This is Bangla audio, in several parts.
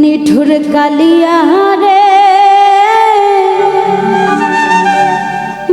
নিঠুর কালিয়া রে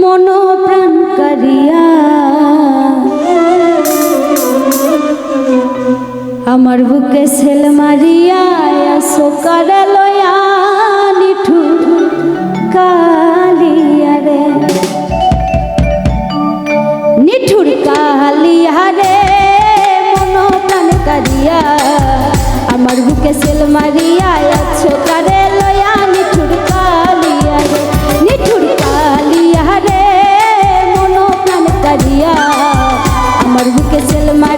মন প্রাণ করিয়া আমার বুকে সেল মারিয়া শোকার লয়া আমার বুকে সেল মারিয়া আছো কারে লয়া নিঠুর কালিয়া রে নিঠুর কালিয়া রে মনো প্রাণ কারিয়া আমার বুকে সেল মারিয়া